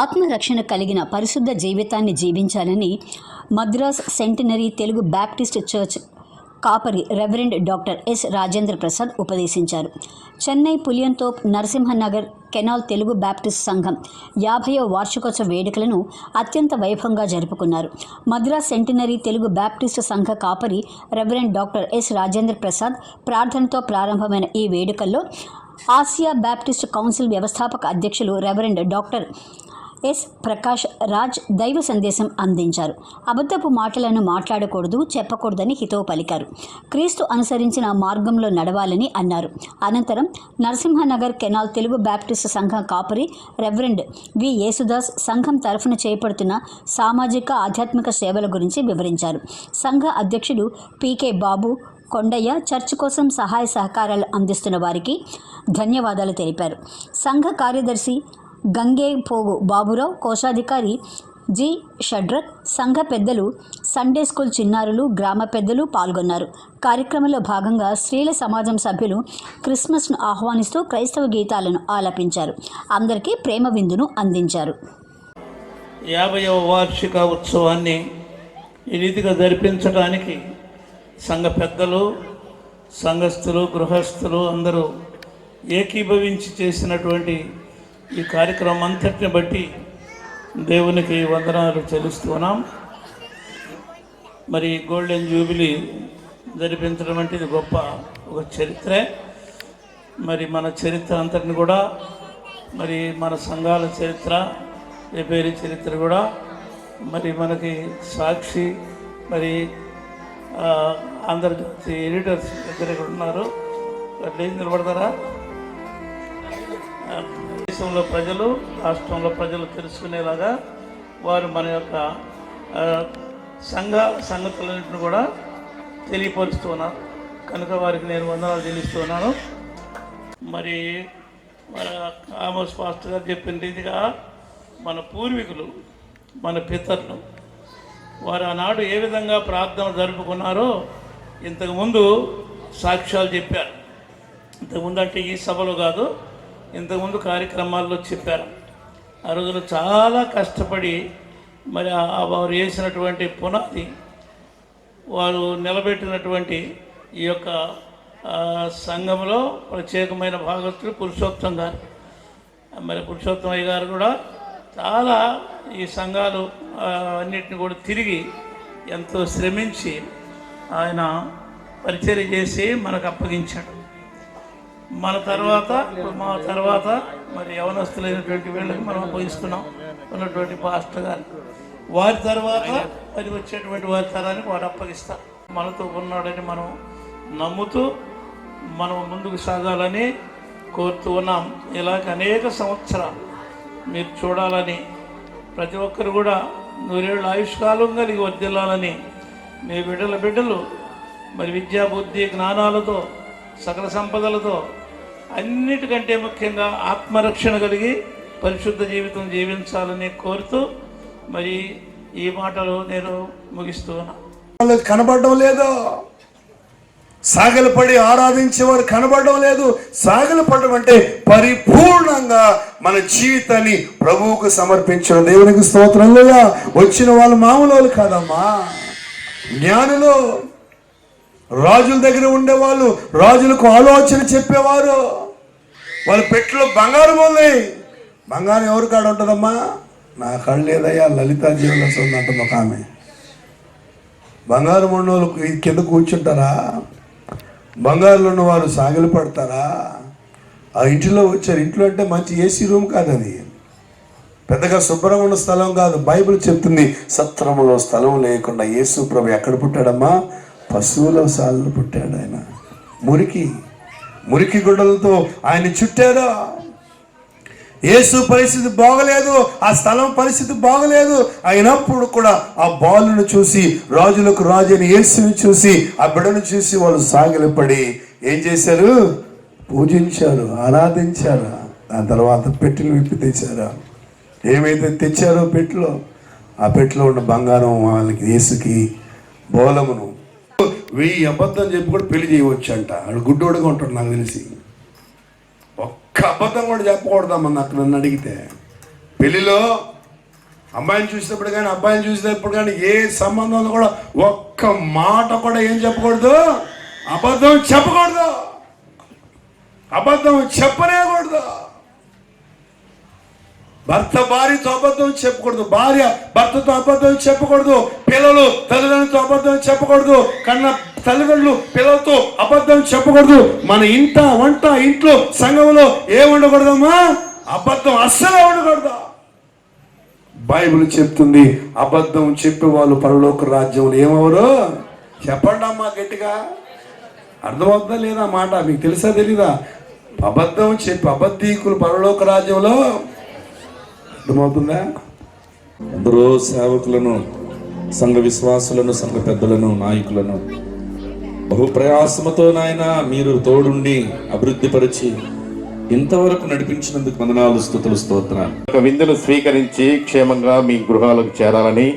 ఆత్మరక్షణ కలిగిన పరిశుద్ధ జీవితాన్ని జీవించాలని Madras centenary Telugu Baptist church కాపరి reverend doctor S Rajendra Prasad ఉపదేశించారు. Chennai పులియంతోప్ Narasimhanagar canal Telugu Baptist సంఘం యాభైవ వార్షికోత్సవ వేడుకలను అత్యంత వైభవంగా జరుపుకున్నారు. మద్రాస్ సెంటినరీ తెలుగు బ్యాప్టిస్ట్ సంఘ కాపరి reverend doctor S Rajendra Prasad ప్రార్థనతో ప్రారంభమైన ఈ వేడుకల్లో ఆసియా బ్యాప్టిస్ట్ కౌన్సిల్ వ్యవస్థాపక అధ్యక్షులు reverend doctor S Prakash Raj దైవ సందేశం అందించారు. అబద్ధపు మాటలను మాట్లాడకూడదు చెప్పకూడదని హితవు పలికారు. క్రీస్తు అనుసరించిన మార్గంలో నడవాలని అన్నారు. అనంతరం నరసింహనగర్ కెనాల్ తెలుగు బ్యాప్టిస్ట్ సంఘం కాపరి రెవరెండ్ వి. యేసుదాస్ సంఘం తరఫున చేపడుతున్న సామాజిక ఆధ్యాత్మిక సేవల గురించి వివరించారు. సంఘ అధ్యక్షుడు పీకే బాబు కొండయ్య చర్చ్ కోసం సహాయ సహకారాలు అందిస్తున్న వారికి ధన్యవాదాలు తెలిపారు. సంఘ కార్యదర్శి గంగే పోగు బాబురావు కోశాధికారి జి. షడ్రత్ సంఘ పెద్దలు సండే స్కూల్ చిన్నారులు గ్రామ పెద్దలు పాల్గొన్నారు. కార్యక్రమంలో భాగంగా స్త్రీల సమాజం సభ్యులు క్రిస్మస్ను ఆహ్వానిస్తూ క్రైస్తవ గీతాలను ఆలపించారు. అందరికీ ప్రేమ విందును అందించారు. యాభైవ వార్షిక ఉత్సవాన్ని ఈ రీతిగా జరిపించడానికి సంఘ పెద్దలు సంఘస్థులు గృహస్థులు అందరూ ఏకీభవించి చేసినటువంటి ఈ కార్యక్రమం అంతటిని బట్టి దేవునికి వందనాలు చెల్లిస్తున్నాం మరి గోల్డెన్ జూబిలీ జరిపించడం అంటే ఇది గొప్ప ఒక చరిత్రే. మరి మన చరిత్ర అంతటిని కూడా మరి మన సంఘాల చరిత్ర రిపేరీ చరిత్ర కూడా మరి మనకి సాక్షి మరి అందరి ఎడిటర్స్ దగ్గర ఉన్నారు. అట్లేం నిలబడతారా? దేశంలో ప్రజలు రాష్ట్రంలో ప్రజలు తెలుసుకునేలాగా వారు మన యొక్క సంఘ సంగతులన్నింటిని కూడా తెలియపరుస్తున్నారు కనుక వారికి నేను వందనాలు తెలుస్తున్నాను మరి మన ఆమోస్ ఫాస్ట్ గారు చెప్పిన రీతిగా మన పూర్వీకులు మన పితరులు వారు ఆనాడు ఏ విధంగా ప్రార్థన జరుపుకున్నారో ఇంతకుముందు సాక్ష్యాలు చెప్పారు. ఇంతకుముందు అంటే ఈ సభలో కాదు ఇంతకుముందు కార్యక్రమాల్లో చెప్పారు. ఆ రోజులు చాలా కష్టపడి మరి వారు వేసినటువంటి పునాది వారు నిలబెట్టినటువంటి ఈ యొక్క సంఘంలో ప్రత్యేకమైన భాగస్తులు పురుషోత్తం గారు. మరి పురుషోత్తం అయ్య గారు కూడా చాలా ఈ సంఘాలు అన్నిటిని కూడా తిరిగి ఎంతో శ్రమించి ఆయన పరిచయం చేసి మనకు అప్పగించాడు. మన తర్వాత మా తర్వాత మరి యవనస్తులైనటువంటి వీళ్ళకి మనం పోయిస్తున్నాం ఉన్నటువంటి పాస్టర్ గారు. వారి తర్వాత మరి వచ్చేటువంటి వారి తరానికి వాడు అప్పగిస్తా. మనతో ఉన్నాడని మనం నమ్ముతూ మనం ముందుకు సాగాలని కోరుతూ ఉన్నాం. ఇలాగ అనేక సంవత్సరాలు మీరు చూడాలని ప్రతి ఒక్కరు కూడా నూరేళ్ళు ఆయుష్కాలం కలిగి వర్దిల్లాలని మీ బిడ్డల బిడ్డలు మరి విద్యా బుద్ధి జ్ఞానాలతో సకల సంపదలతో అన్నిటికంటే ముఖ్యంగా ఆత్మరక్షణ కలిగి పరిశుద్ధ జీవితం జీవించాలని కోరుతూ మరి ఈ మాటలు నేను ముగిస్తూ ఉన్నా. వాళ్ళకి కనబడడం లేదు. సాగలపడి ఆరాధించేవారు కనబడడం లేదు. సాగలపడడం అంటే పరిపూర్ణంగా మన జీవితాన్ని ప్రభువుకు సమర్పించడం దేవునికి స్తోత్రంలోగా వచ్చిన వాళ్ళు మామూలు వాళ్ళు కాదమ్మా. జ్ఞానులు రాజుల దగ్గర ఉండేవాళ్ళు రాజులకు ఆలోచన చెప్పేవారు. వాళ్ళ పెట్టిలో బంగారం ఉంది. బంగారం ఎవరి కాడ ఉంటుందమ్మా? నా కళ్ళు లేదయ్యా లలితా జ్యువెలర్స్ ఉందంటుంది ఒక ఆమె బంగారం ఉన్న వాళ్ళు కింద కూర్చుంటారా? బంగారులో ఉన్న వారు సాగిలి పడతారా? ఆ ఇంటిలో వచ్చారు. ఇంట్లో అంటే మంచి ఏసీ రూమ్ కాదు అది. పెద్దగా శుభ్రం ఉన్న స్థలం కాదు. బైబిల్ చెప్తుంది సత్రములో స్థలం లేకుండా యేసు ప్రభు ఎక్కడ పుట్టాడమ్మా? పశువుల సాలను పుట్టాడు ఆయన. మురికి. మురికి గుడ్డలతో ఆయన చుట్టారు? యేసు పరిస్థితి బాగలేదు ఆ స్థలం పరిస్థితి బాగలేదు. అయినప్పుడు కూడా ఆ బాలును చూసి రాజులకు రాజుని యేసుని చూసి ఆ బిడ్డను చూసి వాళ్ళు సాగిలపడి ఏం చేశారు? పూజించారు ఆరాధించారు. దాని తర్వాత పెట్టెలు విప్పి తెచ్చారు. ఏమైతే తెచ్చారో పెట్టెలో? ఆ పెట్టెలో ఉన్న బంగారం వాళ్ళకి యేసుకి బోలమును వెయ్యి అబద్ధం చెప్పి కూడా పెళ్ళి చేయవచ్చు అంట వాడు గుడ్డోడుగా ఉంటాడు నాకు తెలిసి. ఒక్క అబద్ధం కూడా చెప్పకూడదమ్మా నాకు నన్ను అడిగితే. పెళ్ళిలో అమ్మాయిని చూసినప్పుడు కానీ అబ్బాయిని చూసినప్పుడు కానీ ఏ సంబంధంలో కూడా ఒక్క మాట కూడా ఏం చెప్పకూడదు? అబద్ధం చెప్పకూడదు. అబద్ధం చెప్పనేకూడదు. భర్త భార్యతో అబద్ధం చెప్పకూడదు. భార్య భర్తతో అబద్ధం చెప్పకూడదు. పిల్లలు తల్లిదండ్రులతో అబద్ధం చెప్పకూడదు. కన్న తల్లిదండ్రులు పిల్లలతో అబద్ధం చెప్పకూడదు. మన ఇంట వంట ఇంట్లో సంఘంలో ఏం ఉండకూడదమ్మా? అబద్ధం అస్సలు ఉండకూడదు? బైబిల్ చెప్తుంది అబద్ధం చెప్పే వాళ్ళు పరలోక రాజ్యంలో ఏమవరు? చెప్పండి అమ్మా గట్టిగా. అర్థమవుతుందా లేదా మాట? మీకు తెలుసా తెలీదా? అబద్ధం చెప్పి అబద్ధీకులు పరలోక రాజ్యంలో అర్థమవుతుందా? ఎందరో సేవకులను సంఘ విశ్వాసులను సంఘ పెద్దలను నాయకులను బహు ప్రయాసముతో నాయన మీరు తోడుండి అభివృద్ధిపరిచి ఇంతవరకు నడిపించినందుకు వందనాలు స్థుతులు స్తోత్రాలు. ఒక విందును స్వీకరించి క్షేమంగా మీ గృహాలకు చేరాలని